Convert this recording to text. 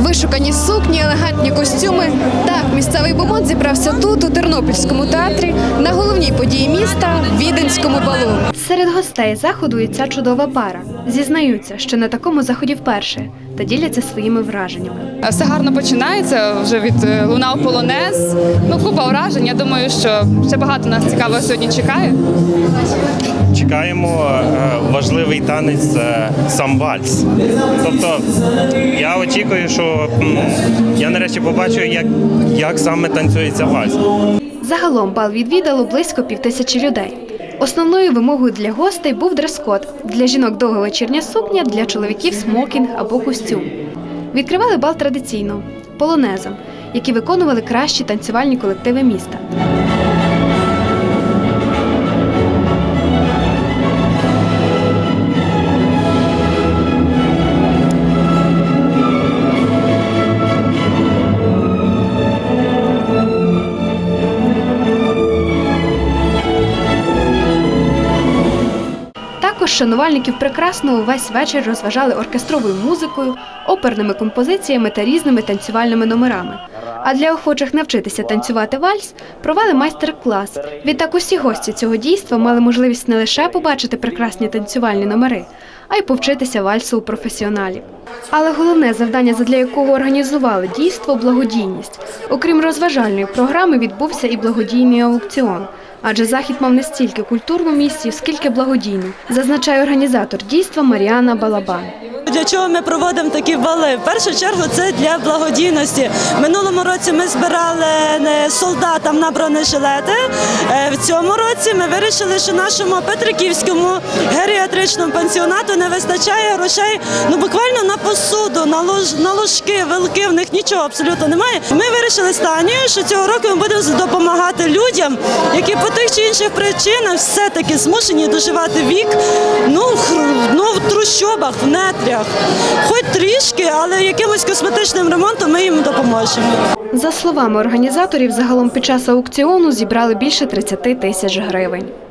Вишукані сукні, елегантні костюми. Так, місцевий бомон зібрався тут, у Тернопільському театрі, на головній події міста Віденському балу. Серед гостей заходу і ця чудова пара зізнаються, що на такому заході вперше та діляться своїми враженнями. Все гарно починається. Вже від е, лунав полонез. Ну, купа вражень. Я думаю, що ще багато нас цікавого сьогодні чекає. Чекаємо е, важливий танець це сам вальс. Тобто я очікую, що я нарешті побачу, як, як саме танцюється вальс. Загалом бал відвідало близько півтисячі людей. Основною вимогою для гостей був дрес-код. Для жінок довга вечірня сукня, для чоловіків смокінг або костюм. Відкривали бал традиційно полонезом, які виконували кращі танцювальні колективи міста. Також шанувальників прекрасного весь вечір розважали оркестровою музикою, оперними композиціями та різними танцювальними номерами. А для охочих навчитися танцювати вальс провели майстер-клас. Відтак усі гості цього дійства мали можливість не лише побачити прекрасні танцювальні номери, а й повчитися вальсу у професіоналів. Але головне завдання, задля якого організували дійство благодійність. Окрім розважальної програми, відбувся і благодійний аукціон. Адже захід мав не стільки культурну місію, скільки благодійну, зазначає організатор дійства Маріана Балабан. Для чого ми проводимо такі бали? В першу чергу це для благодійності. Минулому році ми збирали е, солдатам на бронежилети. Е, В цьому році ми вирішили, що нашому Петриківському геріатричному пансіонату не вистачає грошей ну буквально на посуду, на лож на ложки, вилки. В них нічого абсолютно немає. Ми вирішили з Танією, що цього року ми будемо допомагати людям, які по тих чи інших причинах все-таки змушені доживати вік. Трущобах, в нетрях. Хоч трішки, але якимось косметичним ремонтом ми їм допоможемо. За словами організаторів, загалом під час аукціону зібрали більше 30 тисяч гривень.